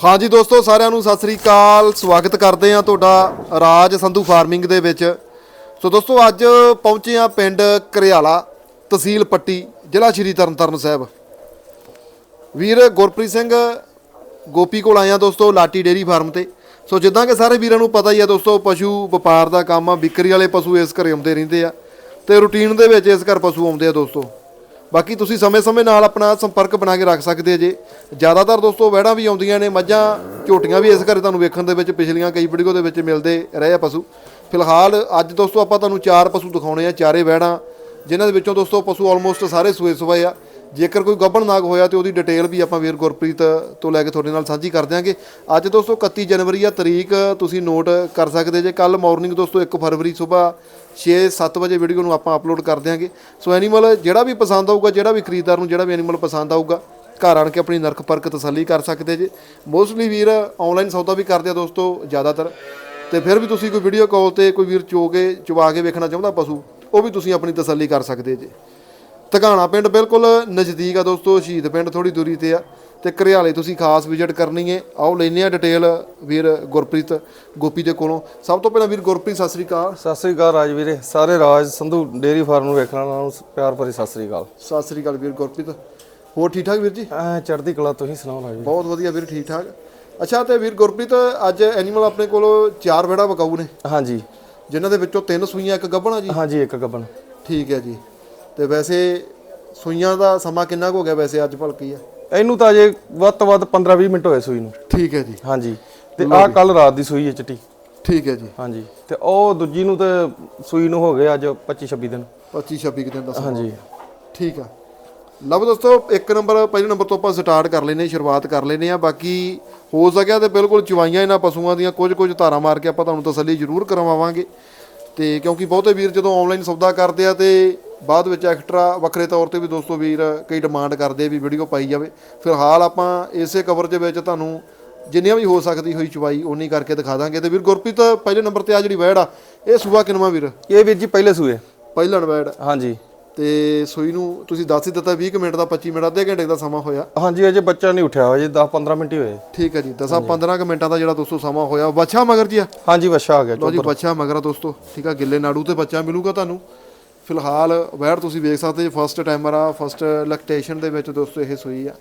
ਹਾਂਜੀ ਦੋਸਤੋ, ਸਾਰਿਆਂ ਨੂੰ ਸਤਿ ਸ੍ਰੀ ਅਕਾਲ। ਸਵਾਗਤ ਕਰਦੇ ਆ ਤੁਹਾਡਾ ਰਾਜ ਸੰਧੂ ਫਾਰਮਿੰਗ ਦੇ ਵਿੱਚ। ਸੋ ਦੋਸਤੋ, ਅੱਜ ਪਹੁੰਚੇ ਆ ਪਿੰਡ ਕਰਿਆਲਾ ਤਹਿਸੀਲ ਪੱਟੀ, ਜ਼ਿਲ੍ਹਾ ਸ਼੍ਰੀ ਤਰਨਤਾਰਨ ਸਾਹਿਬ। ਵੀਰ ਗੁਰਪ੍ਰੀਤ ਸਿੰਘ ਗੋਪੀ ਕੋਲ ਆਇਆ ਦੋਸਤੋ, ਲਾਟੀ ਡੇਰੀ ਫਾਰਮ ਤੇ। ਸੋ ਜਿੱਦਾਂ ਕਿ ਸਾਰੇ ਵੀਰਾਂ ਨੂੰ ਪਤਾ ਹੀ ਆ ਦੋਸਤੋ, ਪਸ਼ੂ ਵਪਾਰ ਦਾ ਕੰਮ ਆ, ਵਿਕਰੀ ਵਾਲੇ ਪਸ਼ੂ ਇਸ ਘਰੇ ਆਉਂਦੇ ਰਹਿੰਦੇ ਆ। ਤੇ ਰੂਟੀਨ ਦੇ ਵਿੱਚ ਇਸ ਘਰ ਪਸ਼ੂ ਆਉਂਦੇ ਆ ਦੋਸਤੋ। ਬਾਕੀ ਤੁਸੀਂ ਸਮੇਂ-ਸਮੇਂ ਨਾਲ ਆਪਣਾ ਸੰਪਰਕ ਬਣਾ ਕੇ ਰੱਖ ਸਕਦੇ ਜੇ। ਜ਼ਿਆਦਾਤਰ ਦੋਸਤੋ ਵਹਿੜਾਂ ਵੀ ਆਉਂਦੀਆਂ ਨੇ, ਮੱਝਾਂ, ਝੋਟੀਆਂ ਵੀ ਇਸ ਘਰੇ ਤੁਹਾਨੂੰ ਵੇਖਣ ਦੇ ਵਿੱਚ ਪਿਛਲੀਆਂ ਕਈ ਵੀਡੀਓ ਦੇ ਵਿੱਚ ਮਿਲਦੇ ਰਹੇ ਆ ਪਸ਼ੂ। ਫਿਲਹਾਲ ਅੱਜ ਦੋਸਤੋ ਆਪਾਂ ਤੁਹਾਨੂੰ ਚਾਰ ਪਸ਼ੂ ਦਿਖਾਉਣੇ ਆ, ਚਾਰੇ ਵਹਿੜਾਂ, ਜਿਨ੍ਹਾਂ ਦੇ ਵਿੱਚੋਂ ਦੋਸਤੋ ਪਸ਼ੂ ਆਲਮੋਸਟ ਸਾਰੇ ਸੂਏ ਸੂਏ ਆ। ਜੇਕਰ ਕੋਈ ਗੱਭਣ ਨਾਗ ਹੋਇਆ ਤੇ ਉਹਦੀ ਡਿਟੇਲ ਵੀ ਆਪਾਂ ਵੀਰ ਗੁਰਪ੍ਰੀਤ ਤੋਂ ਲੈ ਕੇ ਤੁਹਾਡੇ ਨਾਲ ਸਾਂਝੀ ਕਰ ਦਿਆਂਗੇ। ਅੱਜ ਦੋਸਤੋ 31 ਜਨਵਰੀ ਆ, ਤਰੀਕ ਤੁਸੀਂ ਨੋਟ ਕਰ ਸਕਦੇ ਜੇ। ਕੱਲ ਮਾਰਨਿੰਗ ਦੋਸਤੋ 1 ਫਰਵਰੀ ਸਵੇਰ 6-7 ਵਜੇ ਵੀਡੀਓ ਨੂੰ ਆਪਾਂ ਅਪਲੋਡ ਕਰ ਦਿਆਂਗੇ। ਸੋ ਐਨੀਮਲ ਜਿਹੜਾ ਵੀ ਪਸੰਦ ਆਊਗਾ, ਜਿਹੜਾ ਵੀ ਖਰੀਦਦਾਰ ਨੂੰ ਜਿਹੜਾ ਵੀ ਐਨੀਮਲ ਪਸੰਦ ਆਊਗਾ, ਘਰ ਆਣ ਕੇ ਆਪਣੀ ਨਰਕ ਪਰਕ ਤਸੱਲੀ ਕਰ ਸਕਦੇ ਜੇ। ਮੋਸਟਲੀ ਵੀਰ ਆਨਲਾਈਨ ਸੌਦਾ ਵੀ ਕਰਦੇ ਆ ਦੋਸਤੋ ਜ਼ਿਆਦਾਤਰ। ਤੇ ਫਿਰ ਵੀ ਤੁਸੀਂ ਕੋਈ ਵੀਡੀਓ ਕਾਲ ਤੇ ਕੋਈ ਵੀਰ ਚੋ ਕੇ, ਚਵਾ ਕੇ ਵੇਖਣਾ ਚਾਹੁੰਦਾ ਪਸ਼ੂ, ਉਹ ਵੀ ਤੁਸੀਂ ਆਪਣੀ ਤਸੱਲੀ ਕਰ ਸਕਦੇ ਜੇ। ਤਗਾਣਾ ਪਿੰਡ ਬਿਲਕੁਲ ਨਜ਼ਦੀਕ ਆ ਦੋਸਤੋ ਸ਼ਹੀਦ ਪਿੰਡ ਥੋੜੀ ਦੂਰੀ ਤੇ ਆ। ਤੇ ਘਰਿਆਲੇ ਤੁਸੀਂ ਖਾਸ ਵਿਜ਼ਿਟ ਕਰਨੀ ਹੈ ਆਓ ਲੈਨੇ ਆ ਡਿਟੇਲ ਵੀਰ ਗੁਰਪ੍ਰੀਤ ਗੋਪੀ ਦੇ ਕੋਲੋਂ। ਸਭ ਤੋਂ ਪਹਿਲਾਂ ਵੀਰ ਗੁਰਪ੍ਰੀਤ ਸਤਿ ਸ੍ਰੀ ਅਕਾਲ। ਸਤਿ ਸ੍ਰੀ ਅਕਾਲ ਰਾਜ ਵੀਰੇ। ਸਾਰੇ ਰਾਜ ਸੰਧੂ ਡੇਰੀ ਫਾਰਮ ਨੂੰ ਵੇਖਣ ਵਾਲਿਆਂ ਨੂੰ ਪਿਆਰ ਭਰੀ ਸਤਿ ਸ੍ਰੀ ਅਕਾਲ। ਸਤਿ ਸ੍ਰੀ ਅਕਾਲ ਵੀਰ ਗੁਰਪ੍ਰੀਤ। ਹੋਰ ਠੀਕ ਠਾਕ ਵੀਰ ਜੀ? ਐ ਚੜ੍ਹਦੀ ਕਲਾ ਤੁਸੀਂ ਸੁਣਾਓ ਰਾਜ ਬਹੁਤ ਵਧੀਆ ਵੀਰ ਠੀਕ ਠਾਕ। ਅੱਛਾ ਤੇ ਵੀਰ ਗੁਰਪ੍ਰੀਤ ਅੱਜ ਐਨੀਮਲ ਆਪਣੇ ਕੋਲ ਚਾਰ ਵੇੜਾ ਵਕਾਊ ਨੇ। ਹਾਂਜੀ। ਜਿਨ੍ਹਾਂ ਦੇ ਵਿੱਚੋਂ ਤਿੰਨ ਸੂਈਆਂ ਇੱਕ ਗੱਭਣਾ ਜੀ? ਹਾਂਜੀ ਇੱਕ ਗੱਬਨ ਠੀਕ ਹੈ ਜੀ। ਤੇ ਵੈਸੇ ਸੂਈਆਂ ਦਾ ਸਮਾਂ ਕਿੰਨਾ ਕੁ ਹੋ ਗਿਆ ਵੈਸੇ ਅੱਜ ਭਲਕੀ ਆ? ਇਹਨੂੰ ਤਾਂ ਅਜੇ ਵੱਧ ਤੋਂ ਵੱਧ 15-20 ਮਿੰਟ ਹੋਏ ਸੂਈ ਨੂੰ। ਠੀਕ ਹੈ ਜੀ। ਹਾਂਜੀ। ਤੇ ਆਹ ਕੱਲ ਰਾਤ ਦੀ ਸੂਈ ਹੈ ਚਿੱਟੀ। ਠੀਕ ਹੈ ਜੀ। ਹਾਂਜੀ। ਤੇ ਉਹ ਦੂਜੀ ਨੂੰ ਤੇ ਸੂਈ ਨੂੰ ਹੋ ਗਏ ਅੱਜ 25-26 ਦਿਨ। 25 26 ਕੁ ਦਿਨ ਦਾ ਸਮਾਂ। ਹਾਂਜੀ। ਠੀਕ ਆ। ਲਓ ਦੋਸਤੋ ਇੱਕ ਨੰਬਰ ਪਹਿਲੇ ਨੰਬਰ ਤੋਂ ਆਪਾਂ ਸਟਾਰਟ ਕਰ ਲੈਨੇ ਸ਼ੁਰੂਆਤ ਕਰ ਲੈਨੇ ਆ ਬਾਕੀ ਹੋ ਸਕਿਆ ਤੇ ਬਿਲਕੁਲ ਚਵਾਈਆਂ ਇਹਨਾਂ ਪਸ਼ੂਆਂ ਦੀਆਂ ਕੁਝ ਕੁਝ ਧਾਰਾਂ ਮਾਰ ਕੇ ਆਪਾਂ ਤੁਹਾਨੂੰ ਤਸੱਲੀ ਜ਼ਰੂਰ ਕਰਵਾਵਾਂਗੇ। ਤੇ ਕਿਉਂਕਿ ਬਹੁਤੇ ਵੀਰ ਜਦੋਂ ਆਨਲਾਈਨ ਸੌਦਾ ਕਰਦੇ ਆ ਤੇ ਬਾਅਦ ਵਿੱਚ ਐਕਸਟਰਾ ਵੱਖਰੇ ਤੌਰ ਤੇ ਵੀ ਦੋਸਤੋ ਵੀਰ ਕਈ ਡਿਮਾਂਡ ਕਰਦੇ ਵੀ ਵੀਡੀਓ ਪਾਈ ਜਾਵੇ। ਫਿਲਹਾਲ ਆਪਾਂ ਇਸੇ ਕਵਰ ਦੇ ਵਿੱਚ ਤੁਹਾਨੂੰ ਜਿੰਨੀਆਂ ਵੀ ਹੋ ਸਕਦੀ ਹੋਈ ਚਵਾਈ ਉਨੀ ਕਰਕੇ ਦਿਖਾ ਦਾਂਗੇ। ਤੇ ਵੀਰ ਗੁਰਪ੍ਰੀਤ ਪਹਿਲੇ ਨੰਬਰ ਤੇ ਆ ਜਿਹੜੀ ਵੈੜ ਆ ਇਹ ਸੂਆ ਕਿਨਵਾ ਵੀਰ? ਇਹ ਵੀਰ ਜੀ ਪਹਿਲੇ ਸੂਏ। ਪਹਿਲਣ ਵੈੜ। ਹਾਂਜੀ। ਤੇ ਸੂਈ ਨੂੰ ਤੁਸੀਂ ਦੱਸ ਹੀ ਦਿੱਤਾ 20 ਕੁ ਮਿੰਟ ਦਾ 25 ਮਿੰਟ ਅੱਧੇ ਘੰਟੇ ਦਾ ਸਮਾਂ ਹੋਇਆ। ਹਾਂਜੀ ਅਜੇ ਬੱਚਾ ਨਹੀਂ ਉੱਠਿਆ ਹੋਇਆ ਜੀ 10-15 ਮਿੰਟ ਹੀ ਹੋਏ। ਠੀਕ ਹੈ ਜੀ 10 15 ਕੁ ਮਿੰਟਾਂ ਦਾ ਜਿਹੜਾ ਦੋਸਤੋ ਸਮਾਂ ਹੋਇਆ ਬੱਚਾ ਮਗਰ ਜੀ ਆ? ਹਾਂਜੀ ਬੱਚਾ ਆ ਗਿਆ ਲਓ ਜੀ ਬੱਚਾ ਮਗਰ ਆ ਦੋਸਤੋ। ਠੀਕ ਆ ਗਿੱਲੇ ਨਾੜੂ ਤੇ ਬੱਚਾ ਮਿਲੂਗਾ ਤੁਹਾਨੂੰ। ਫਿਲਹਾਲ ਵੈੜ ਤੁਸੀਂ ਵੇਖ ਸਕਦੇ ਜੀ ਫਸਟ ਟਾਈਮਰ ਆ ਫਸਟ ਲੈਕਟੇਸ਼ਨ ਦੇ ਵਿੱਚ ਦੋਸਤੋ ਇਹ ਸੂਈ ਆ।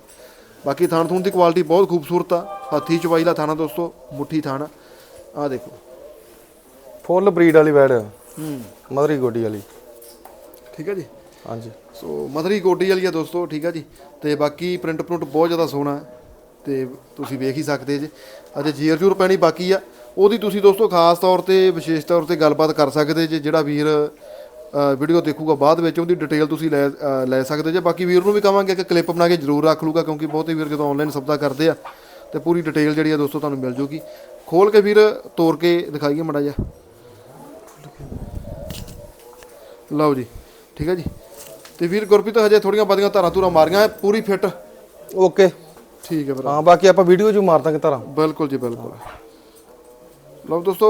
ਬਾਕੀ ਥਣ ਥੂਣ ਦੀ ਕੁਆਲਿਟੀ ਬਹੁਤ ਖੂਬਸੂਰਤ ਆ। ਹੱਥੀ ਚਵਾਈ ਦਾ ਥਾਣਾ ਦੋਸਤੋ ਮੁੱਠੀ ਥਾਣਾ ਆ। ਦੇਖੋ। ਫੁੱਲ ਬਰੀਡ ਵਾਲੀ ਵੈੜ ਹੂੰ। ਮਦਰੀ ਗੋਡੀ ਵਾਲੀ। ਠੀਕ ਹੈ ਜੀ। ਹਾਂਜੀ। ਸੋ ਮਦਰੀ ਗੋਡੀ ਵਾਲੀ ਆ ਦੋਸਤੋ, ਠੀਕ ਆ ਜੀ। ਤੇ ਬਾਕੀ ਪ੍ਰਿੰਟ ਪ੍ਰਿੰਟ ਬਹੁਤ ਜ਼ਿਆਦਾ ਸੋਹਣਾ ਹੈ। ਤੇ ਤੁਸੀਂ ਵੇਖ ਹੀ ਸਕਦੇ ਜੇ। ਅਜੇ ਜੀਰ ਜੂਰ ਪੈਣੀ ਬਾਕੀ ਆ। ਉਹਦੀ ਤੁਸੀਂ ਦੋਸਤੋ ਖਾਸ ਤੌਰ ਤੇ, ਵਿਸ਼ੇਸ਼ ਤੌਰ ਤੇ ਗੱਲਬਾਤ ਕਰ ਸਕਦੇ ਜੇ, ਜਿਹੜਾ ਵੀਰ ਵੀਡੀਓ ਦੇਖੂਗਾ ਬਾਅਦ ਵਿੱਚ, ਉਹਦੀ ਡਿਟੇਲ ਤੁਸੀਂ ਲੈ ਲੈ ਸਕਦੇ ਜੇ। ਬਾਕੀ ਵੀਰ ਨੂੰ ਵੀ ਕਹਾਂਗੇ ਕਿ ਕਲਿੱਪ ਬਣਾ ਕੇ ਜ਼ਰੂਰ ਰੱਖ ਲੂਗਾ ਕਿਉਂਕਿ ਬਹੁਤੇ ਵੀਰ ਜਦੋਂ ਆਨਲਾਈਨ ਸੌਦਾ ਕਰਦੇ ਆ, ਤੇ ਪੂਰੀ ਡਿਟੇਲ ਜਿਹੜੀ ਆ ਦੋਸਤੋ ਤੁਹਾਨੂੰ ਮਿਲ ਜੂਗੀ। ਖੋਲ ਕੇ ਵੀਰ ਤੋੜ ਕੇ ਦਿਖਾਈਏ ਮੜਾ ਜਿਹਾ। ਲਓ ਜੀ, ਠੀਕ ਹੈ ਜੀ। ਤੇ ਵੀਰ ਗੁਰਪ੍ਰੀਤ ਹਜੇ ਥੋੜੀਆਂ ਬਾਦੀਆਂ ਧਾਰਾਂ ਧੂਰਾਂ ਮਾਰੀਆਂ ਪੂਰੀ ਫਿੱਟ। ਓਕੇ। ਠੀਕ ਹੈ ਵੀਰ ਹਾਂ ਬਾਕੀ ਆਪਾਂ ਵੀਡੀਓ 'ਚ ਮਾਰ ਦਾਂਗੇ ਧਾਰਾਂ। ਬਿਲਕੁਲ ਜੀ ਬਿਲਕੁਲ। ਲਓ ਦੋਸਤੋ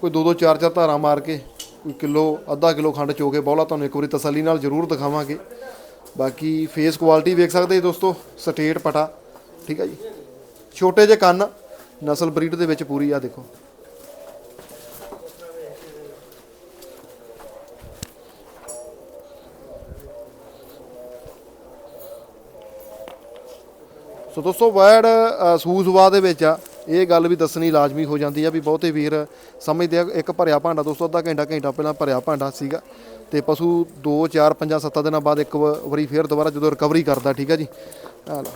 ਕੋਈ ਦੋ ਦੋ ਚਾਰ ਚਾਰ ਧਾਰਾਂ ਮਾਰ ਕੇ ਕੋਈ ਕਿਲੋ ਅੱਧਾ ਕਿਲੋ ਖੰਡ ਚੋ ਕੇ ਬੌਲਾ ਤੁਹਾਨੂੰ ਇੱਕ ਵਾਰੀ ਤਸੱਲੀ ਨਾਲ ਜ਼ਰੂਰ ਦਿਖਾਵਾਂਗੇ। ਬਾਕੀ ਫੇਸ ਕੁਆਲਿਟੀ ਵੇਖ ਸਕਦੇ ਜੀ ਦੋਸਤੋ ਸਟੇਟ ਪਟਾ। ਠੀਕ ਹੈ ਜੀ। ਛੋਟੇ ਜਿਹੇ ਕੰਨ ਨਸਲ ਬਰੀਡ ਦੇ ਵਿੱਚ ਪੂਰੀ ਆ ਦੇਖੋ। ਸੋ ਦੋਸਤੋ ਵਰਡ ਸੂਜ਼ਵਾ ਦੇ ਵਿੱਚ ਆ, ਇਹ ਗੱਲ ਵੀ ਦੱਸਣੀ ਲਾਜ਼ਮੀ ਹੋ ਜਾਂਦੀ ਆ ਵੀ ਬਹੁਤੇ ਵੀਰ ਸਮਝਦੇ ਆ, ਇੱਕ ਭਰਿਆ ਭਾਂਡਾ ਦੋਸਤੋ, ਅੱਧਾ ਘੰਟਾ ਘੰਟਾ ਪਹਿਲਾਂ ਭਰਿਆ ਭਾਂਡਾ ਸੀਗਾ ਤੇ ਪਸ਼ੂ 2 4 5 7 ਦਿਨਾਂ ਬਾਅਦ ਇੱਕ ਵਾਰੀ ਫੇਰ ਦੁਬਾਰਾ ਜਦੋਂ ਰਿਕਵਰੀ ਕਰਦਾ, ਠੀਕ ਆ ਜੀ? ਆ ਲਓ।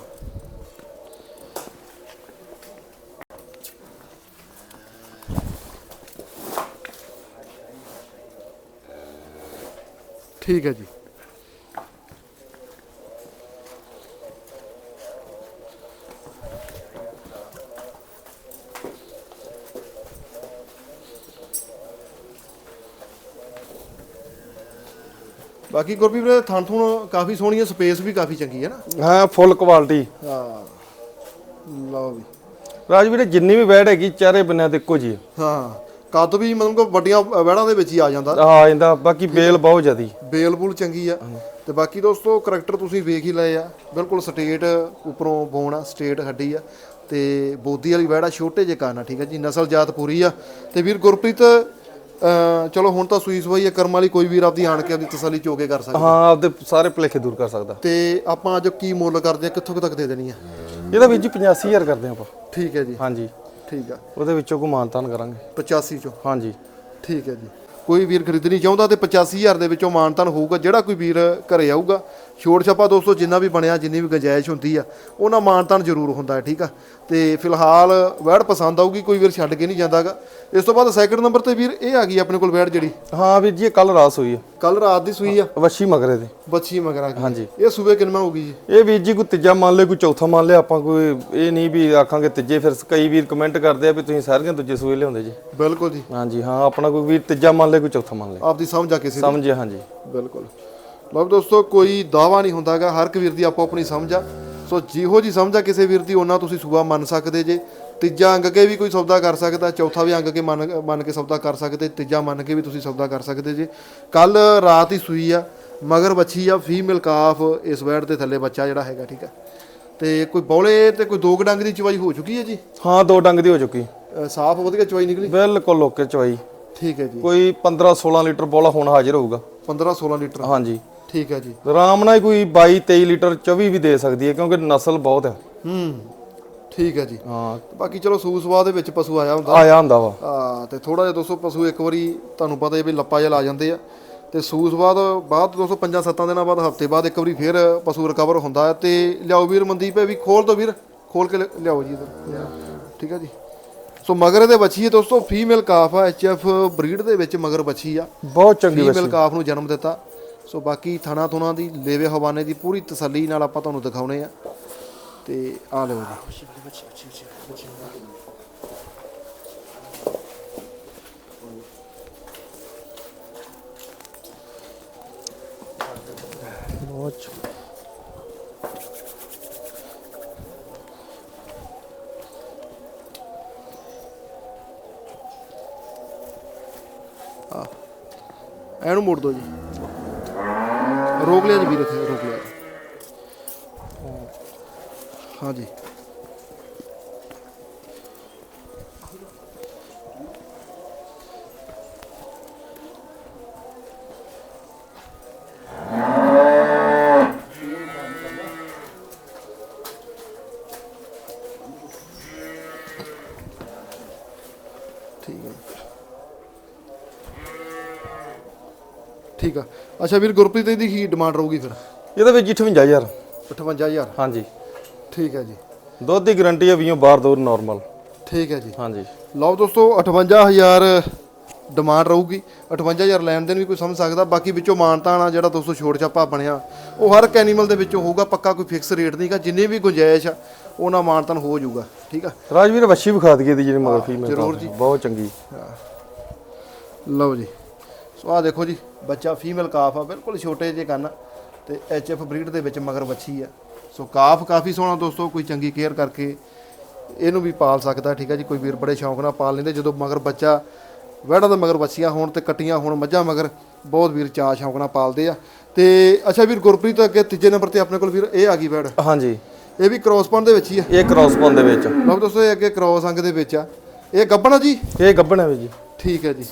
ਠੀਕ ਹੈ ਜੀ। ਬਾਕੀ ਗੁਰਪ੍ਰੀਤ ਵੀਰੇ ਥਣ ਥੁਣ ਕਾਫੀ ਸੋਹਣੀ ਹੈ ਸਪੇਸ ਵੀ ਕਾਫੀ ਚੰਗੀ ਹੈ ਨਾ। ਹਾਂ ਫੁੱਲ ਕੁਆਲਿਟੀ ਹਾਂ ਲਓ ਵੀ। ਰਾਜਵੀਰੇ ਜਿੰਨੀ ਵੀ ਵੈੜ ਹੈਗੀ ਚਾਰੇ ਬੰਨਿਆਂ ਤੇ ਇੱਕੋ ਜੀ ਹਾਂ ਕੱਦ ਵੀ ਮਤਲਬ ਕਿ ਵੱਡੀਆਂ ਵਹਿੜਾਂ ਦੇ ਵਿੱਚ ਹੀ ਆ ਜਾਂਦਾ। ਆ ਜਾਂਦਾ ਬਾਕੀ ਬੇਲ ਬਹੁਤ ਜ਼ਿਆਦੀ। ਬੇਲ ਬੂਲ ਚੰਗੀ ਆ। ਤੇ ਬਾਕੀ ਦੋਸਤੋ ਕਰੈਕਟਰ ਤੁਸੀਂ ਵੇਖ ਹੀ ਲਏ ਆ। ਬਿਲਕੁਲ ਸਟੇਟ ਉੱਪਰੋਂ ਬੋਨ ਆ ਸਟੇਟ ਹੱਡੀ ਆ। ਤੇ ਬੋਦੀ ਵਾਲੀ ਵੈੜ ਛੋਟੇ ਜਿਹੇ ਕੰਨ ਠੀਕ ਆ ਜੀ? ਨਸਲ ਜਾਤ ਪੂਰੀ ਆ। ਤੇ ਵੀਰ ਗੁਰਪ੍ਰੀਤ ਚਲੋ ਹੁਣ ਤਾਂ ਸੂਈ ਸਵਾਈ ਆ ਕਰਮ ਵਾਲੀ ਕੋਈ ਵੀਰ ਆਪਦੀ ਆਣ ਕੇ ਆਪਦੀ ਤਸੱਲੀ ਚੋਕੇ ਕਰ ਸਕਦਾ। ਹਾਂ ਆਪਦੇ ਸਾਰੇ ਭੁਲੇਖੇ ਦੂਰ ਕਰ ਸਕਦਾ। ਤੇ ਆਪਾਂ ਅੱਜ ਕੀ ਮੁੱਲ ਕਰਦੇ ਆ ਕਿੱਥੋਂ ਕੁ ਤੱਕ ਦੇ ਦੇਣੀ ਆ ਇਹਦਾ ਵੀਰ ਜੀ 85000 ਕਰਦੇ ਆਪਾਂ। ਠੀਕ ਹੈ ਜੀ। ਹਾਂਜੀ। ਠੀਕ ਆ। ਉਹਦੇ ਵਿੱਚੋਂ ਕੋ ਮਾਨਤਾਨ ਕਰਾਂਗੇ। 85 ਚੋਂ। ਹਾਂਜੀ। ਠੀਕ ਹੈ ਜੀ। ਕੋਈ ਵੀਰ ਖਰੀਦਣੀ ਚਾਹੁੰਦਾ ਤੇ 85000 ਦੇ ਵਿੱਚੋਂ ਮਾਨਤਨ ਹੋਊਗਾ ਜਿਹੜਾ ਕੋਈ ਵੀਰ ਘਰੇ ਆਊਗਾ। ਛੋੜ ਛੱਪਾ ਦੋਸਤੋ ਜਿੰਨਾ ਵੀ ਬਣਿਆ ਜਿੰਨੀ ਵੀ ਗੁੰਜਾਇਸ਼ ਹੁੰਦੀ ਆ ਉਹਨਾਂ ਮਾਨਤਨ ਜ਼ਰੂਰ ਹੁੰਦਾ ਹੈ ਠੀਕ ਆ? ਤੇ ਫਿਲਹਾਲ ਵੈੜ ਪਸੰਦ ਆਊਗੀ ਕੋਈ ਵੀਰ ਛੱਡ ਕੇ ਨਹੀਂ ਜਾਂਦਾਗਾ। ਇਸ ਤੋਂ ਬਾਅਦ ਸੈਕਿੰਡ ਨੰਬਰ ਤੇ ਵੀਰ ਇਹ ਆ ਗਈ ਆਪਣੇ ਕੋਲ ਵੈੜ ਜਿਹੜੀ। ਹਾਂ ਵੀਰ ਜੀ ਇਹ ਕੱਲ ਰਾਤ ਹੋਈ ਆ। ਕੱਲ ਰਾਤ ਦੀ ਸੂਈ ਆ? ਵੱਛੀ ਮਗਰੇ ਦੇ ਬੱਚੀ ਮਗਰ ਗਈ। ਹਾਂਜੀ। ਇਹ ਸੂਬੇ ਕਿੰਨਾ ਹੋਊਗੀ ਜੀ? ਇਹ ਵੀਰ ਜੀ ਕੋਈ ਤੀਜਾ ਮੰਨ ਲਿਆ ਕੋਈ ਚੌਥਾ ਮੰਨ ਲਿਆ ਆਪਾਂ ਕੋਈ ਇਹ ਨਹੀਂ ਵੀ ਆਖਾਂਗੇ ਤੀਜੇ ਫਿਰ ਕਈ ਵੀਰ ਕਮੈਂਟ ਕਰਦੇ ਆ ਵੀ ਤੁਸੀਂ ਸਾਰੀਆਂ ਦੂਜੇ ਸੂਏ ਲਿਆਉਂਦੇ ਜੀ। ਬਿਲਕੁਲ ਜੀ। ਹਾਂਜੀ ਹਾਂ ਆਪਣਾ ਕੋਈ ਵੀਰ ਤੀਜਾ ਮੰਨ ਲਿਆ ਕੋਈ ਚੌਥਾ ਮੰਨ ਲਿਆ। ਆਪਦੀ ਸਮਝ ਆ ਕਿਸੇ ਦੀ। ਸਮਝੇ ਹਾਂਜੀ। ਬਿਲਕੁਲ। ਲਓ ਦੋਸਤੋ ਕੋਈ ਦਾਵਾ ਨਹੀਂ ਹੁੰਦਾਗਾ ਹਰ ਇੱਕ ਵੀਰ ਦੀ ਆਪੋ ਆਪਣੀ ਸਮਝ ਆ। ਸੋ ਜਿਹੋ ਜੀ ਸਮਝ ਆ ਕਿਸੇ ਵੀਰ ਦੀ ਉਹਨਾਂ ਤੁਸੀਂ ਸੂਆ ਮੰਨ ਸਕਦੇ ਜੇ। ਤੀਜਾ ਅੰਗ ਕੇ ਵੀ ਕੋਈ ਸੌਦਾ ਕਰ ਸਕਦਾ ਚੌਥਾ ਵੀ ਅੰਗ ਕੇ ਮੰਨ ਮੰਨ ਕੇ ਸੌਦਾ ਕਰ ਸਕਦੇ ਤੀਜਾ ਮੰਨ ਕੇ ਵੀ ਤੁਸੀਂ ਸੌਦਾ ਕਰ ਸਕਦੇ ਜੇ। ਕੱਲ ਰਾਤ ਹੀ ਸੂਈ ਆ ਮਗਰ ਬੱਚੀ ਆ ਫੀਮੇਲ ਕਾਫ ਇਸ ਵੈੜ ਦੇ ਥੱਲੇ ਬੱਚਾ ਜਿਹੜਾ ਹੈਗਾ ਠੀਕ ਆ। ਤੇ ਕੋਈ ਬੌਲੇ ਤੇ ਕੋਈ ਦੋ ਡੰਗ ਦੀ ਚਵਾਈ ਹੋ ਚੁੱਕੀ ਹੈ ਜੀ? ਹਾਂ ਦੋ ਡੰਗ ਦੀ ਹੋ ਚੁੱਕੀ। ਸਾਫ਼ ਵਧੀਆ ਚਵਾਈ ਨਿਕਲੀ? ਬਿਲਕੁਲ ਓਕੇ ਚਵਾਈ। ਠੀਕ ਹੈ ਜੀ। ਕੋਈ 15 16 ਲੀਟਰ ਬੋਲਾ ਹੁਣ ਹਾਜ਼ਰ ਹੋਊਗਾ। 15 16 ਲੀਟਰ। ਹਾਂਜੀ। ਠੀਕ ਹੈ ਜੀ। ਆਰਾਮ ਨਾਲ ਹੀ ਕੋਈ 22 23 ਲੀਟਰ 24 ਵੀ ਦੇ ਸਕਦੀ ਹੈ ਕਿਉਂਕਿ ਨਸਲ ਬਹੁਤ ਹੈ। ਹੂੰ ਠੀਕ ਹੈ ਜੀ। ਹਾਂ। ਬਾਕੀ ਚਲੋ ਸੂ ਸਵਾ ਦੇ ਵਿੱਚ ਪਸ਼ੂ ਆਇਆ ਹੁੰਦਾ। ਆਇਆ ਹੁੰਦਾ ਵਾ। ਆ ਤੇ ਥੋੜਾ ਜਿਹਾ ਦੋਸਤੋ ਪਸ਼ੂ ਇੱਕ ਵਾਰੀ ਤੁਹਾਨੂੰ ਪਤਾ ਹੈ ਵੀ ਲੱਪਾ ਜਿਹਾ ਲਾ ਜਾਂਦੇ ਆ। ਤੇ ਸੂਸ ਬਾਅਦ ਬਾਅਦ ਦੋਸਤੋ ਪੰਜਾਂ ਸੱਤਾਂ ਦਿਨਾਂ ਬਾਅਦ ਹਫ਼ਤੇ ਬਾਅਦ ਇੱਕ ਵਾਰੀ ਫੇਰ ਪਸ਼ੂ ਰਿਕਵਰ ਹੁੰਦਾ ਹੈ। ਤੇ ਲਿਆਓ ਵੀਰ ਮਨਦੀਪ ਹੈ ਵੀ ਖੋਲ ਦੋ ਵੀਰ। ਖੋਲ ਕੇ ਲਿਆਓ ਜੀ ਇੱਧਰ ਠੀਕ ਹੈ ਜੀ। ਸੋ ਮਗਰ ਦੇ ਬੱਚੀ ਹੈ ਦੋਸਤੋ ਫੀਮੇਲ ਕਾਫ ਆ ਐਚਐਫ ਬਰੀਡ ਦੇ ਵਿੱਚ ਮਗਰ ਬੱਚੀ ਆ। ਬਹੁਤ ਚੰਗੀ ਫੀਮੇਲ ਕਾਫ ਨੂੰ ਜਨਮ ਦਿੱਤਾ। ਸੋ ਬਾਕੀ ਥਣਾ ਥੁਣਾ ਦੀ, ਲੇਵੇ ਹਵਾਨੇ ਦੀ ਪੂਰੀ ਤਸੱਲੀ ਨਾਲ ਆਪਾਂ ਤੁਹਾਨੂੰ ਦਿਖਾਉਣੇ ਆ। ਤੇ ਆ ਲਓ ਜੀ। ਬਹੁਤ ਚ- ਇਹਨੂੰ ਮੋੜ ਦਿਓ ਜੀ। ਰੋਕ ਲਿਆ ਜੀ ਵੀਰ ਇੱਥੇ ਰੋਕ ਲਿਆ। ਹਾਂਜੀ। ਅੱਛਾ ਵੀਰ ਗੁਰਪ੍ਰੀਤ ਇਹਦੀ ਕੀ ਡਿਮਾਂਡ ਰਹੂਗੀ ਫਿਰ? ਇਹਦੇ ਵਿੱਚ ਜੀ 58000 58000 ਹਾਂਜੀ। ਠੀਕ ਹੈ ਜੀ। ਦੁੱਧ ਦੀ ਗਾਰੰਟੀ ਹੈ 20 ਬਾਹਰ ਦੋ ਨਾਰਮਲ ਠੀਕ ਹੈ ਜੀ। ਹਾਂਜੀ। ਲਓ ਦੋਸਤੋ 58000 ਡਿਮਾਂਡ ਰਹੂਗੀ। 58000 ਲੈਣ ਦੇਣ ਵੀ ਕੋਈ ਸਮਝ ਸਕਦਾ। ਬਾਕੀ ਵਿੱਚੋਂ ਮਾਨਤਾਣਾ ਜਿਹੜਾ ਦੋਸਤੋ ਛੋੜ ਛਾਪਾ ਬਣਿਆ। ਉਹ ਹਰ ਇੱਕ ਐਨੀਮਲ ਦੇ ਵਿੱਚੋਂ ਹੋਊਗਾ ਪੱਕਾ ਕੋਈ ਫਿਕਸ ਰੇਟ ਨਹੀਂਗਾ ਜਿੰਨੇ ਵੀ ਗੁੰਜਾਇਸ਼ ਆ ਉਹਨਾਂ ਮਾਨਤਾਨ ਹੋ ਜਾਊਗਾ। ਠੀਕ ਆ? ਰਾਜਵੀਰ ਵੱਛੀ ਵਿਖਾ ਦਈਏ ਦੀ ਜਿਹੜੀ ਮਗਰ ਫੀਮੇਲ ਜ਼ਰੂਰ ਜੀ। ਬਹੁਤ ਚੰਗੀ। ਲਓ ਜੀ। ਸੋ ਆ ਦੇਖੋ ਜੀ ਬੱਚਾ ਫੀਮੇਲ ਕਾਫ ਆ ਬਿਲਕੁਲ ਛੋਟੇ ਜਿਹੇ ਕੰਨ ਤੇ ਐਚਐਫ ਬਰੀਡ ਦੇ ਵਿੱਚ ਮਗਰ ਬੱਚੀ ਆ। ਸੋ ਕਾਫ ਕਾਫੀ ਸੋਹਣਾ ਦੋਸਤੋ ਕੋਈ ਚੰਗੀ ਕੇਅਰ ਕਰਕੇ ਇਹਨੂੰ ਵੀ ਪਾਲ ਸਕਦਾ ਠੀਕ ਆ ਜੀ? ਕੋਈ ਵੀਰ ਬੜੇ ਸ਼ੌਂਕ ਨਾਲ ਪਾਲ ਲੈਂਦੇ ਜਦੋਂ ਮਗਰ ਬੱਚਾ ਵਹਿੜਾਂ ਦੇ ਮਗਰ ਬੱਚੀਆਂ ਹੋਣ ਤੇ ਕੱਟੀਆਂ ਹੋਣ ਮੱਝਾਂ ਮਗਰ ਬਹੁਤ ਵੀਰ ਚਾਅ ਸ਼ੌਂਕ ਨਾਲ ਪਾਲਦੇ ਆ। ਤੇ ਅੱਛਾ ਵੀਰ ਗੁਰਪ੍ਰੀਤ ਅੱਗੇ ਤੀਜੇ ਨੰਬਰ ਤੇ ਆਪਣੇ ਕੋਲ ਵੀਰ ਇਹ ਆ ਗਈ ਵੈੜ ਹਾਂਜੀ। ਇਹ ਵੀ ਕ੍ਰੋਸ ਪਨ ਦੇ ਵਿੱਚ ਹੀ ਆ। ਇਹ ਕ੍ਰਾਸ ਪਨ ਦੇ ਵਿੱਚ। ਲਓ ਦੋਸਤੋ ਇਹ ਅੱਗੇ ਕ੍ਰੋਸ ਅੰਗ ਦੇ ਵਿੱਚ ਆ। ਇਹ ਗੱਬਣਾ ਜੀ? ਇਹ ਗੱਭਣ ਹੈ ਜੀ। ਠੀਕ ਹੈ ਜੀ।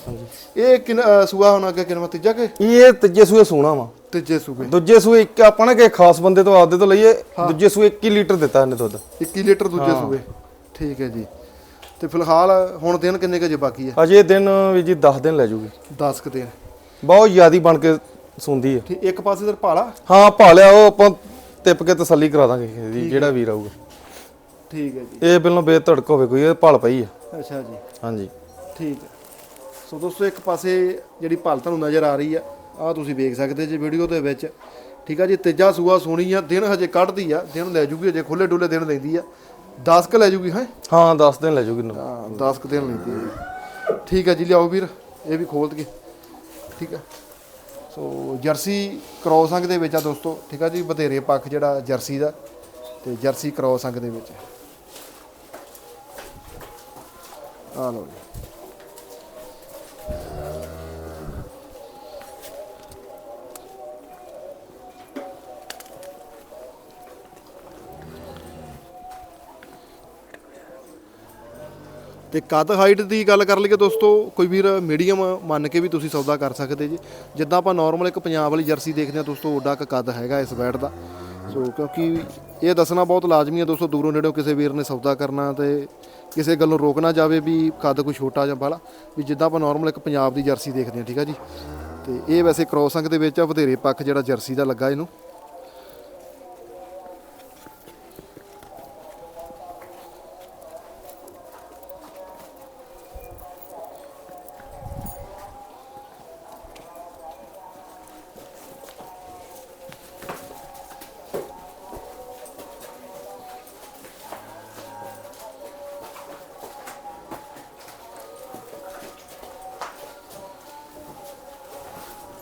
ਇਹ ਕਿਨ ਸੂਆ ਹੁਣ ਅੱਗੇ ਕਿਨਵਾ ਤੀਜਾ ਕਿ? ਇਹ ਤੀਜੇ ਸੂਏ ਸੋਣਾ ਵਾ। ਤੀਜੇ ਸੂਬੇ ਦੂਜੇ ਸੂਏ ਇੱਕ ਆਪਾਂ ਨੇ ਕਿ ਖਾਸ ਬੰਦੇ ਤੋਂ ਆਪਦੇ ਤੋਂ ਲਈਏ ਦੂਜੇ ਸੂਏ 21 ਲੀਟਰ ਦਿੱਤਾ ਇਹਨੇ ਦੁੱਧ। 21 ਲੀਟਰ ਦੂਜੇ ਸੂਬੇ ਠੀਕ ਹੈ ਜੀ। ਤੇ ਫਿਲਹਾਲ ਹੁਣ ਦਿਨ ਕਿੰਨੇ ਕੁ ਜੇ ਬਾਕੀ ਹੈ? ਅਜੇ ਦਿਨ ਵੀ ਜੀ 10 ਦਿਨ ਲੈ ਜੂਗੀ। 10 ਕੁ ਦਿਨ। ਬਹੁਤ ਜ਼ਿਆਦੀ ਬਣ ਕੇ ਸੁੰਦੀ ਹੈ। ਠੀਕ ਇੱਕ ਪਾਸੇ ਤੇ ਭਾਲਾ? ਹਾਂ ਭਾਲਿਆ ਉਹ ਆਪਾਂ ਤਿੱਪ ਕੇ ਤਸੱਲੀ ਕਰਾ ਦਾਂਗੇ ਇਹਦੀ, ਜਿਹੜਾ ਵੀਰ ਆਊਗਾ ਠੀਕ ਹੈ ਜੀ। ਇਹ ਬਿਲੋਂ ਬੇਧੜਕ ਹੋਵੇ ਕੋਈ ਇਹ ਭਲ ਪਈ ਹੈ। ਅੱਛਾ ਜੀ। ਹਾਂਜੀ। ਠੀਕ ਹੈ। ਸੋ ਦੋਸਤੋ ਇੱਕ ਪਾਸੇ ਜਿਹੜੀ ਭਲ ਤੁਹਾਨੂੰ ਨਜ਼ਰ ਆ ਰਹੀ ਆ ਆ ਤੁਸੀਂ ਵੇਖ ਸਕਦੇ ਜੀ ਵੀਡੀਓ ਦੇ ਵਿੱਚ। ਠੀਕ ਆ ਜੀ ਤੀਜਾ ਸੂਆ ਸੋਣੀ ਆ ਦਿਨ ਹਜੇ ਕੱਢਦੀ ਆ ਦਿਨ ਲੈ ਜੂਗੀ ਹਜੇ ਖੁੱਲੇ ਡੁੱਲੇ ਦਿਨ ਲੈਂਦੀ ਆ। 10 ਕ ਲੈ ਜੂਗੀ ਹੈ? ਹਾਂ 10 ਦਿਨ ਲੈ ਜੂਗੀ। ਹਾਂ 10 ਕ ਦਿਨ ਲੈਂਦੀ ਆ ਠੀਕ ਆ ਜੀ ਲਿਆਓ ਵੀਰ ਇਹ ਵੀ ਖੋਲ ਦਈਏ ਠੀਕ ਆ। ਸੋ ਜਰਸੀ ਕ੍ਰੋਸ ਅੰਗ ਦੇ ਵਿੱਚ ਆ ਦੋਸਤੋ। ਠੀਕ ਆ ਜੀ ਬਧੇਰੇ ਪੱਖ ਜਿਹੜਾ ਜਰਸੀ ਦਾ ਤੇ ਜਰਸੀ ਕ੍ਰੋਸ ਅੰਗ ਦੇ ਵਿੱਚ। ਆ ਲਓ ਜੀ। ਤੇ ਕੱਦ ਹਾਈਟ ਦੀ ਗੱਲ ਕਰ ਲਈਏ ਦੋਸਤੋ, ਕੋਈ ਵੀਰ ਮੀਡੀਅਮ ਮੰਨ ਕੇ ਵੀ ਤੁਸੀਂ ਸੌਦਾ ਕਰ ਸਕਦੇ ਜੀ। ਜਿੱਦਾਂ ਆਪਾਂ ਨਾਰਮਲ ਇੱਕ ਪੰਜਾਬ ਵਾਲੀ ਜਰਸੀ ਦੇਖਦੇ ਹਾਂ ਦੋਸਤੋ, ਓਡਾ ਕੁ ਕੱਦ ਹੈਗਾ ਇਸ ਬੈਟ ਦਾ। ਸੋ ਕਿਉਂਕਿ ਇਹ ਦੱਸਣਾ ਬਹੁਤ ਲਾਜ਼ਮੀ ਹੈ ਦੋਸਤੋ, ਦੂਰੋਂ ਨੇੜੋਂ ਕਿਸੇ ਵੀਰ ਨੇ ਸੌਦਾ ਕਰਨਾ ਤੇ ਕਿਸੇ ਗੱਲੋਂ ਰੋਕ ਨਾ ਜਾਵੇ ਵੀ ਕੱਦ ਕੋਈ ਛੋਟਾ ਜਾਂ ਬਾਲਾ ਵੀ ਜਿੱਦਾਂ ਆਪਾਂ ਨਾਰਮਲ ਇੱਕ ਪੰਜਾਬ ਦੀ ਜਰਸੀ ਦੇਖਦੇ ਹਾਂ, ਠੀਕ ਆ ਜੀ। ਤੇ ਇਹ ਵੈਸੇ ਕ੍ਰੋਸ ਦੇ ਵਿੱਚ ਆ, ਵਧੇਰੇ ਪੱਖ ਜਿਹੜਾ ਜਰਸੀ ਦਾ ਲੱਗਾ ਇਹਨੂੰ।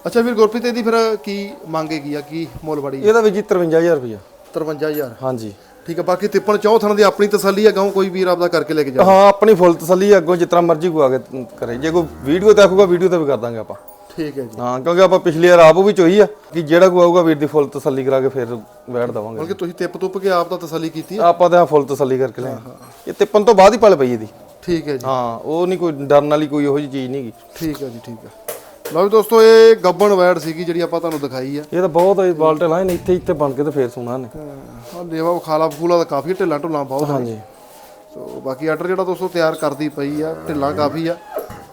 ਅੱਛਾ ਵੀਰ ਗੁਰਪ੍ਰੀਤ ਇਹਦੀ ਫਿਰ ਕੀ ਮੰਗੇਗੀ ਆ? ਕੀ ਮੁੱਲ ਬੜੀ ਇਹਦਾ ਵੀ ਜੀ 53000 ਰੁਪਇਆ 53000 ਹਾਂਜੀ। ਠੀਕ ਆ ਬਾਕੀ ਤਿੱਪਣ ਚੌਥਣ ਦੀ ਆਪਣੀ ਤਸੱਲੀ ਆ ਗਾਉਂ ਕੋਈ ਵੀਰ ਆਪਦਾ ਕਰਕੇ ਲੈ ਕੇ ਜਾ ਹਾਂ ਆਪਣੀ ਫੁੱਲ ਤਸੱਲੀ ਅੱਗੋਂ ਜਿਤਨਾ ਮਰਜ਼ੀ ਕੋ ਆ ਕੇ ਕਰੇ। ਜੇ ਕੋਈ ਵੀਡੀਓ ਤੇ ਆਖੂਗਾ ਵੀਡੀਓ ਤੇ ਵੀ ਕਰ ਦਾਂਗੇ ਆਪਾਂ। ਠੀਕ ਹੈ ਜੀ। ਹਾਂ ਕਿਉਂਕਿ ਆਪਾਂ ਪਿਛਲੀ ਵਾਰ ਆਪ ਵੀ ਚੋਈ ਆ ਕਿ ਜਿਹੜਾ ਕੋ ਆਊਗਾ ਵੀਰ ਦੀ ਫੁੱਲ ਤਸੱਲੀ ਕਰਾ ਕੇ ਫਿਰ ਬੈਠ ਦਵਾਂਗੇ। ਬਲਕਿ ਤੁਸੀਂ ਤਿੱਪ ਤੁੱਪ ਕੇ ਆਪ ਤਾਂ ਤਸੱਲੀ ਕੀਤੀ ਆਪਾਂ ਤਾਂ ਫੁੱਲ ਤਸੱਲੀ ਕਰਕੇ ਲੈ ਇਹ ਤਿੱਪਨ ਤੋਂ ਬਾਅਦ ਹੀ ਪਲ ਪਈ ਇਹਦੀ। ਠੀਕ ਹੈ ਜੀ। ਹਾਂ ਉਹ ਨਹੀਂ ਕੋਈ ਡਰਨ ਵਾਲੀ ਕੋਈ ਉਹੋ ਜਿਹੀ ਚੀਜ਼ ਨਹੀਂਗੀ ਠੀਕ ਹੈ ਜੀ ਠੀਕ ਹੈ। ਲਓ ਵੀ ਦੋਸਤੋ ਇਹ ਗੱਬਣ ਵੈੜ ਸੀਗੀ ਜਿਹੜੀ ਆਪਾਂ ਤੁਹਾਨੂੰ ਦਿਖਾਈ ਆ। ਇਹ ਤਾਂ ਬਹੁਤ ਹੈ ਬਾਲਟੇ ਲਾਏ ਨੇ ਇੱਥੇ ਇੱਥੇ ਬਣ ਕੇ ਤੇ ਫੇਰ ਸੁਣਾ ਨੇ। ਹਾਂ ਲੇਵਾ ਖਾਲਾ ਫੂਲਾ ਦਾ ਕਾਫੀ ਢਿੱਲਾ ਢੁੱਲਾ ਬਹੁਤ ਹਾਂਜੀ। ਸੋ ਬਾਕੀ ਆਰਡਰ ਜਿਹੜਾ ਦੋਸਤੋ ਤਿਆਰ ਕਰਦੀ ਪਈ ਆ ਢਿੱਲਾ ਕਾਫੀ ਆ।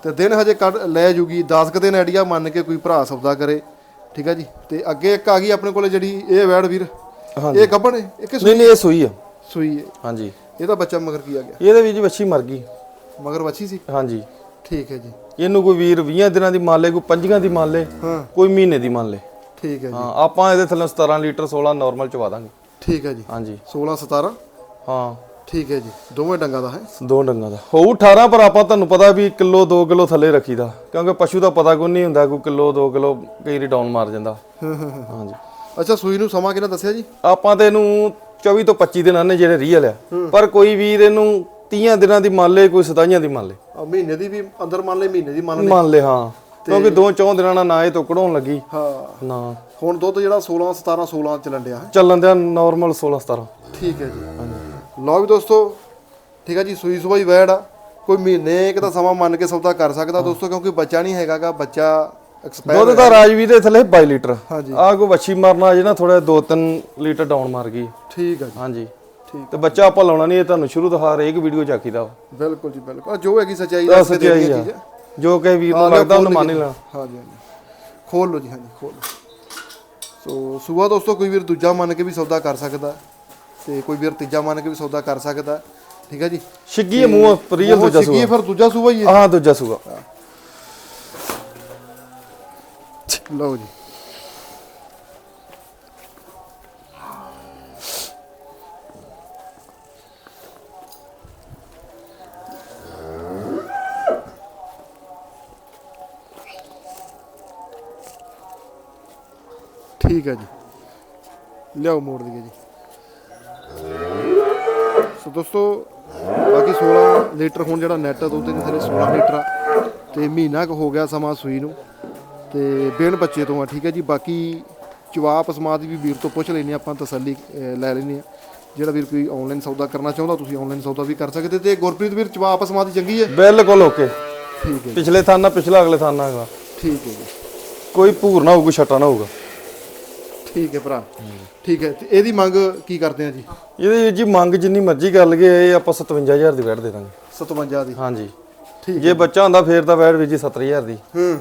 ਤੇ ਦਿਨ ਹਜੇ ਕੱਢ ਲੈ ਜੂਗੀ 10 ਕੁ ਦਿਨ ਆਈਡੀਆ ਮੰਨ ਕੇ ਕੋਈ ਭਰਾ ਸੌਦਾ ਕਰੇ। ਠੀਕ ਆ ਜੀ? ਤੇ ਅੱਗੇ ਇੱਕ ਆ ਗਈ ਆਪਣੇ ਕੋਲੇ ਜਿਹੜੀ ਇਹ ਵੈੜ ਵੀਰ। ਇਹ ਗੱਬਣ ਹੈ ਇਹ ਨਹੀਂ ਨਹੀਂ ਇਹ ਸੂਈ ਆ। ਸੂਈ ਹੈ ਹਾਂਜੀ। ਇਹਦਾ ਬੱਚਾ ਮਗਰ ਕੀ ਆ ਗਿਆ? ਇਹਦੇ ਵਿੱਚ ਵੱਛੀ ਮਰ ਗਈ। ਮਗਰ ਵੱਛੀ ਸੀ? ਹਾਂਜੀ। ਠੀਕ ਹੈ ਜੀ। ਇਹਨੂੰ ਕੋਈ ਵੀਰ 20 ਦਿਨਾਂ ਦੀ ਮੰਨ ਲੇ ਕੋਈ 5 ਦੀ ਮੰਨ ਲੇ ਹਾਂ। ਕੋਈ ਮਹੀਨੇ ਦੀ ਮੰਨ ਲੇ। ਠੀਕ ਹੈ ਜੀ। ਹਾਂ ਆਪਾਂ ਇਹਦੇ ਥੱਲੇ 17 ਲੀਟਰ 16 ਨਾਰਮਲ ਚਵਾ ਦਾਂਗੇ। ਠੀਕ ਹੈ ਜੀ। ਹਾਂਜੀ। 16 17 ਹਾਂ। ਠੀਕ ਹੈ ਜੀ। ਦੋਵੇਂ ਡੰਗਾ ਦਾ ਹੈ। ਦੋ ਡੰਗਾਂ ਦਾ। ਹੋਊ 18 ਪਰ ਆਪਾਂ ਤੁਹਾਨੂੰ ਪਤਾ ਵੀ ਕਿਲੋ 2 ਕਿਲੋ ਥੱਲੇ ਰੱਖੀਦਾ। ਕਿਉਂਕਿ ਪਸ਼ੂ ਦਾ ਪਤਾ ਕੋਈ ਨਹੀਂ ਹੁੰਦਾ ਕੋਈ ਕਿਲੋ 2 ਕਿਲੋ ਕਈ ਵਾਰੀ ਡਾਊਨ ਮਾਰ ਜਾਂਦਾ। ਹਾਂਜੀ। ਅੱਛਾ ਸੂਈ ਨੂੰ ਸਮਾਂ ਕਿਹਨੇ ਦੱਸਿਆ ਜੀ? ਆਪਾਂ ਤੇ ਇਹਨੂੰ 24 ਤੋਂ 25 ਦਿਨਾਂ ਨੇ ਜਿਹੜੇ ਰੀਅਲ ਆ। ਪਰ ਕੋਈ ਵੀਰ ਇਹਨੂੰ 30 ਦਿਨਾਂ ਦੀ ਮੰਨ ਲੇ ਕੋਈ 27 ਦੀ ਮੰਨ ਲੇ ਆ ਮਹੀਨੇ ਦੀ ਵੀ ਅੰਦਰ ਮੰਨ ਲੈ ਮਹੀਨੇ ਦੀ ਮੰਨ ਲੈ ਮੰਨ ਲੇ ਹਾਂ। ਕਿਉਂਕਿ ਦੋ ਚੌਂ ਦਿਨਾਂ ਨਾਲ ਨਾ ਇਹ ਤੋਕੜੋਂ ਲੱਗੀ। ਹਾਂ। ਨਾ। ਹੁਣ ਦੁੱਧ ਜਿਹੜਾ 16 17 16 ਚੱਲਣ ਡਿਆ ਹੈ। ਚੱਲਣ ਦਿਆ ਨਾਰਮਲ 16 17 ਠੀਕ ਹੈ ਜੀ। ਲਓ ਵੀ ਦੋਸਤੋ ਠੀਕ ਹੈ ਜੀ ਸੂਈ ਸੁਬਾਈ ਵੈੜ ਆ। ਕੋਈ ਮਹੀਨੇ ਇੱਕ ਦਾ ਸਮਾਂ ਮੰਨ ਕੇ ਸੌਦਾ ਕਰ ਸਕਦਾ ਦੋਸਤੋ ਕਿਉਂਕਿ ਬੱਚਾ ਨਹੀਂ ਹੈਗਾਗਾ ਬੱਚਾ ਐਕਸਪਾਇਰ ਦੁੱਧ ਦਾ ਰਾਜਵੀਰ ਦੇ ਥੱਲੇ 22 ਲੀਟਰ। ਹਾਂਜੀ। ਆ ਕੋ ਵੱਛੀ ਮਾਰਨਾ ਅਜੇ ਨਾ ਥੋੜਾ 2-3 ਲੀਟਰ ਡਾਊਨ ਮਾਰ ਗਈ। ਠੀਕ ਹੈ ਜੀ। ਹਾਂਜੀ। ਤੇ ਬੱਚਾ ਆਪਾਂ ਲਾਉਣਾ ਨਹੀਂ ਇਹ ਤੁਹਾਨੂੰ ਸ਼ੁਰੂ ਤੋਂ ਹਰ ਇੱਕ ਵੀਡੀਓ ਚਾਕੀਦਾ ਵਾ ਬਿਲਕੁਲ ਜੀ ਬਿਲਕੁਲ। ਆਹ ਜੋ ਹੈਗੀ ਸੱਚਾਈ ਤਾਂ ਦੱਸ ਕੇ ਸੱਚਾਈ ਆ। ਜੋ ਕਿ ਵੀਰ ਨੂੰ ਲੱਗਦਾ ਉਹਨੂੰ ਮੰਨ ਹੀ ਲੈਣਾ ਹਾਂਜੀ ਹਾਂਜੀ ਖੋਲ ਲਓ ਜੀ ਹਾਂਜੀ ਖੋਲ ਲਓ। ਸੋ ਸੂਆ ਦੋਸਤੋ ਕੋਈ ਵੀਰ ਦੂਜਾ ਮੰਨ ਕੇ ਵੀ ਸੌਦਾ ਕਰ ਸਕਦਾ ਤੇ ਕੋਈ ਵੀਰ ਤੀਜਾ ਮੰਨ ਕੇ ਵੀ ਸੌਦਾ ਕਰ ਸਕਦਾ। ਠੀਕ ਹੈ ਜੀ? ਛਿੱਗੀ ਹੈ ਮੂੰਹ ਰੀਅਲ ਦੂਜਾ ਸੂਆ। ਫਿਰ ਦੂਜਾ ਸੂਆ ਹੀ ਹੈ। ਹਾਂ ਦੂਜਾ ਸੂਆ। ਲਓ ਜੀ। ਠੀਕ ਹੈ ਜੀ। ਲਿਆਓ ਮੋੜ ਦਈਏ ਜੀ। ਸੋ ਦੋਸਤੋ ਬਾਕੀ 16 ਲੀਟਰ ਹੁਣ ਜਿਹੜਾ ਨੈਟ ਦੁੱਧ ਦੇ ਥੱਲੇ 16 ਲੀਟਰ ਆ ਤੇ ਮਹੀਨਾ ਕੁ ਹੋ ਗਿਆ ਸਮਾਂ ਸੂਈ ਨੂੰ ਤੇ ਬਿਨ ਬੱਚੇ ਤੋਂ ਆ ਠੀਕ ਹੈ ਜੀ। ਬਾਕੀ ਜਵਾਬ ਅਸਮਾਤ ਵੀ ਵੀਰ ਤੋਂ ਪੁੱਛ ਲੈਨੇ ਆਪਾਂ ਤਸੱਲੀ ਲੈ ਲੈਨੇ ਆ ਜਿਹੜਾ ਵੀਰ ਕੋਈ ਆਨਲਾਈਨ ਸੌਦਾ ਕਰਨਾ ਚਾਹੁੰਦਾ ਤੁਸੀਂ ਆਨਲਾਈਨ ਸੌਦਾ ਵੀ ਕਰ ਸਕਦੇ ਤੇ ਗੁਰਪ੍ਰੀਤ ਵੀਰ ਜਵਾਬ ਅਸਮਾਤ ਚੰਗੀ ਹੈ? ਬਿਲਕੁਲ ਓਕੇ। ਠੀਕ ਹੈ ਪਿਛਲੇ ਥਾਂ ਨਾਲ ਪਿਛਲਾ ਅਗਲੇ ਥਾਂ ਨਾਲ ਹੈਗਾ। ਠੀਕ ਹੈ ਜੀ। ਕੋਈ ਭੂਰ ਨਾ ਹੋਊਗਾ ਛੱਟਾ ਨਾ ਹੋਊਗਾ। ਠੀਕ ਹੈ ਭਰਾ। ਠੀਕ ਹੈ ਤੇ ਇਹਦੀ ਮੰਗ ਕੀ ਕਰਦੇ ਆ ਜੀ? ਇਹਦੀ ਜੀ ਮੰਗ ਜਿੰਨੀ ਮਰਜ਼ੀ ਕਰ ਲਈਏ ਇਹ ਆਪਾਂ 57000 ਦੀ ਵੈਟ ਦੇ ਦਾਂਗੇ। 57 ਦੀ। ਹਾਂਜੀ। ਠੀਕ ਜੇ ਬੱਚਾ ਹੁੰਦਾ ਫੇਰ ਤਾਂ ਵੈਟ ਵੀ ਜੀ 70000 ਦੀ। ਹੂੰ।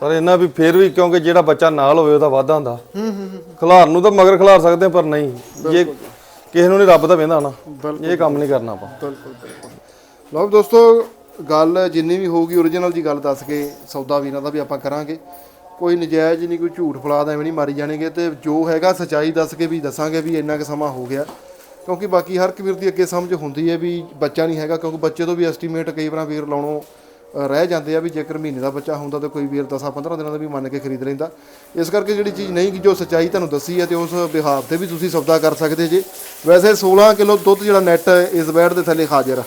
ਪਰ ਇਹਨਾਂ ਵੀ ਫੇਰ ਵੀ ਕਿਉਂਕਿ ਜਿਹੜਾ ਬੱਚਾ ਨਾਲ ਹੋਵੇ ਉਹਦਾ ਵਾਧਾ ਹੁੰਦਾ। ਖਿਲਾਰ ਨੂੰ ਤਾਂ ਮਗਰ ਖਿਲਾਰ ਸਕਦੇ ਹਾਂ, ਪਰ ਨਹੀਂ। ਜੇ ਕਿਸੇ ਨੂੰ ਨਹੀਂ ਰੱਬ ਦਾ ਵੇਂਦਾ ਨਾ ਇਹ ਕੰਮ ਨਹੀਂ ਕਰਨਾ ਆਪਾਂ। ਬਿਲਕੁਲ ਬਿਲਕੁਲ। ਲਓ ਦੋਸਤੋ ਗੱਲ ਜਿੰਨੀ ਵੀ ਹੋਊਗੀ ਓਰੀਜਨਲ ਜੀ ਗੱਲ ਦੱਸ ਕੇ ਸੌਦਾ ਵੀਰਾਂ ਦਾ ਵੀ ਆਪਾਂ ਕਰਾਂਗੇ। ਕੋਈ ਨਜਾਇਜ਼ ਨਹੀਂ, ਕੋਈ ਝੂਠ ਫਲਾਦ ਐਵੇਂ ਨਹੀਂ ਮਾਰੀ ਜਾਣਗੇ ਤੇ ਜੋ ਹੈਗਾ ਸਚਾਈ ਦੱਸ ਕੇ ਵੀ ਦੱਸਾਂਗੇ ਵੀ ਇੰਨਾ ਕੁ ਸਮਾਂ ਹੋ ਗਿਆ। ਕਿਉਂਕਿ ਬਾਕੀ ਹਰ ਇੱਕ ਵੀਰ ਦੀ ਅੱਗੇ ਸਮਝ ਹੁੰਦੀ ਹੈ ਵੀ ਬੱਚਾ ਨਹੀਂ ਹੈਗਾ, ਕਿਉਂਕਿ ਬੱਚੇ ਤੋਂ ਵੀ ਐਸਟੀਮੇਟ ਕਈ ਵਾਰ ਵੀਰ ਲਾਉਣੋਂ ਰਹਿ ਜਾਂਦੇ ਆ ਵੀ ਜੇਕਰ ਮਹੀਨੇ ਦਾ ਬੱਚਾ ਹੁੰਦਾ ਤਾਂ ਕੋਈ ਵੀਰ 10 15 ਦਿਨਾਂ ਦਾ ਵੀ ਮੰਨ ਕੇ ਖਰੀਦ ਲੈਂਦਾ। ਇਸ ਕਰਕੇ ਜਿਹੜੀ ਚੀਜ਼ ਨਹੀਂ ਕਿ ਜੋ ਸਚਾਈ ਤੁਹਾਨੂੰ ਦੱਸੀ ਹੈ ਤੇ ਉਸ ਵਿਹਾਰ ਤੇ ਵੀ ਤੁਸੀਂ ਸੌਦਾ ਕਰ ਸਕਦੇ ਜੇ। ਵੈਸੇ 16 ਕਿਲੋ ਦੁੱਧ ਜਿਹੜਾ ਨੈਟ ਇਸ ਬੈਡ ਦੇ ਥੱਲੇ ਹਾਜ਼ਰ ਆ।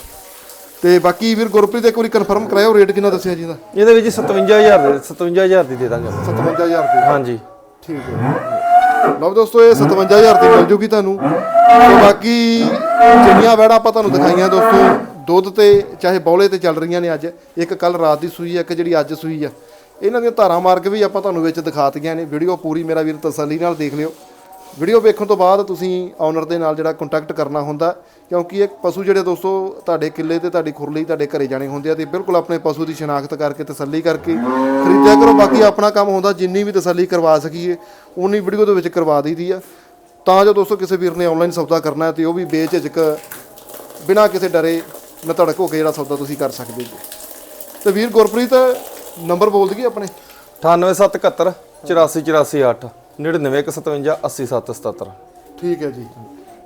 ਤੇ ਬਾਕੀ ਵੀਰ ਗੁਰਪ੍ਰੀਤ ਇੱਕ ਵਾਰੀ ਕਨਫਰਮ ਕਰਾਇਓ ਰੇਟ ਕਿੰਨਾ ਦੱਸਿਆ ਜੀ ਦਾ? ਇਹਦੇ ਵਿੱਚ 57000 ਦੇ 57000 ਦੀ ਦੇ ਦਾਂਗੇ ਆਪਾਂ। 57000 ਰੁਪਏ ਹਾਂਜੀ। ਠੀਕ ਹੈ। ਲਓ ਦੋਸਤੋ ਇਹ 57000 ਦੀ ਮਿਲ ਜੂਗੀ ਤੁਹਾਨੂੰ। ਤੇ ਬਾਕੀ ਜਿੰਨੀਆਂ ਵੈੜਾਂ ਆਪਾਂ ਤੁਹਾਨੂੰ ਦਿਖਾਈਆਂ ਦੋਸਤੋ ਦੁੱਧ ਤੇ ਚਾਹੇ ਬੌਲੇ ਤੇ ਚੱਲ ਰਹੀਆਂ ਨੇ ਅੱਜ। ਇੱਕ ਕੱਲ ਰਾਤ ਦੀ ਸੂਈ ਹੈ ਇੱਕ ਜਿਹੜੀ ਅੱਜ ਸੂਈ ਆ। ਇਹਨਾਂ ਦੀਆਂ ਧਾਰਾਂ ਮਾਰਕ ਵੀ ਆਪਾਂ ਤੁਹਾਨੂੰ ਵਿੱਚ ਦਿਖਾਤੀਆਂ ਨੇ। ਵੀਡੀਓ ਪੂਰੀ ਮੇਰਾ ਵੀਰ ਤਸੱਲੀ ਨਾਲ ਦੇਖ ਲਿਓ। ਵੀਡੀਓ ਵੇਖਣ ਤੋਂ ਬਾਅਦ ਤੁਸੀਂ ਓਨਰ ਦੇ ਨਾਲ ਜਿਹੜਾ ਕੰਟੈਕਟ ਕਰਨਾ ਹੁੰਦਾ, ਕਿਉਂਕਿ ਇਹ ਪਸ਼ੂ ਜਿਹੜੇ ਦੋਸਤੋ ਤੁਹਾਡੇ ਕਿੱਲੇ ਤੇ, ਤੁਹਾਡੀ ਖੁਰਲੀ ਤੁਹਾਡੇ ਘਰੇ ਜਾਣੇ ਹੁੰਦੇ ਆ ਤੇ ਬਿਲਕੁਲ ਆਪਣੇ ਪਸ਼ੂ ਦੀ ਸ਼ਨਾਖਤ ਕਰਕੇ, ਤਸੱਲੀ ਕਰਕੇ ਖਰੀਦਿਆ ਕਰੋ। ਬਾਕੀ ਆਪਣਾ ਕੰਮ ਹੁੰਦਾ ਜਿੰਨੀ ਵੀ ਤਸੱਲੀ ਕਰਵਾ ਸਕੀਏ ਉਨੀ ਵੀਡੀਓ ਦੇ ਵਿੱਚ ਕਰਵਾ ਦਈਦੀ ਆ। ਤਾਂ ਜੋ ਦੋਸਤੋ ਕਿਸੇ ਵੀਰ ਨੇ ਆਨਲਾਈਨ ਸੌਦਾ ਕਰਨਾ ਹੈ ਤੇ ਉਹ ਵੀ ਬੇਝਿਜਕ ਬਿਨਾਂ ਕਿਸੇ ਡਰੇ ਨਤੜਕ ਹੋ ਕੇ ਜਿਹੜਾ ਸੌਦਾ ਤੁਸੀਂ ਕਰ ਸਕਦੇ ਜੀ। ਤੇ ਵੀਰ ਗੁਰਪ੍ਰੀਤ, ਨੰਬਰ ਬੋਲ ਦਈਏ ਆਪਣੇ? 98771 84848 9957 80777 ਠੀਕ ਹੈ ਜੀ।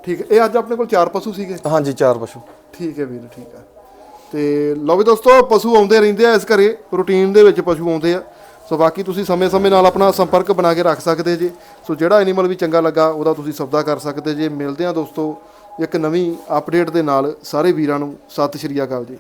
ਠੀਕ ਹੈ। ਇਹ ਅੱਜ ਆਪਣੇ ਕੋਲ ਚਾਰ ਪਸ਼ੂ ਸੀਗੇ? ਹਾਂਜੀ ਚਾਰ ਪਸ਼ੂ। ਠੀਕ ਹੈ ਵੀਰ ਠੀਕ ਆ ਤੇ ਲਓ ਵੀ ਦੋਸਤੋ ਪਸ਼ੂ ਆਉਂਦੇ ਰਹਿੰਦੇ ਆ ਇਸ ਘਰੇ ਰੂਟੀਨ ਦੇ ਵਿੱਚ ਪਸ਼ੂ ਆਉਂਦੇ ਆ। ਸੋ ਬਾਕੀ ਤੁਸੀਂ ਸਮੇਂ-ਸਮੇਂ ਨਾਲ ਆਪਣਾ ਸੰਪਰਕ ਬਣਾ ਕੇ ਰੱਖ ਸਕਦੇ ਜੇ। ਸੋ ਜਿਹੜਾ ਐਨੀਮਲ ਵੀ ਚੰਗਾ ਲੱਗਾ ਉਹਦਾ ਤੁਸੀਂ ਸੌਦਾ ਕਰ ਸਕਦੇ ਜੇ। ਮਿਲਦੇ ਆ ਦੋਸਤੋ ਇੱਕ ਨਵੀਂ ਅਪਡੇਟ ਦੇ ਨਾਲ ਸਾਰੇ ਵੀਰਾਂ ਨੂੰ। ਸਤਿ ਸ਼੍ਰੀ ਅਕਾਲ ਜੀ।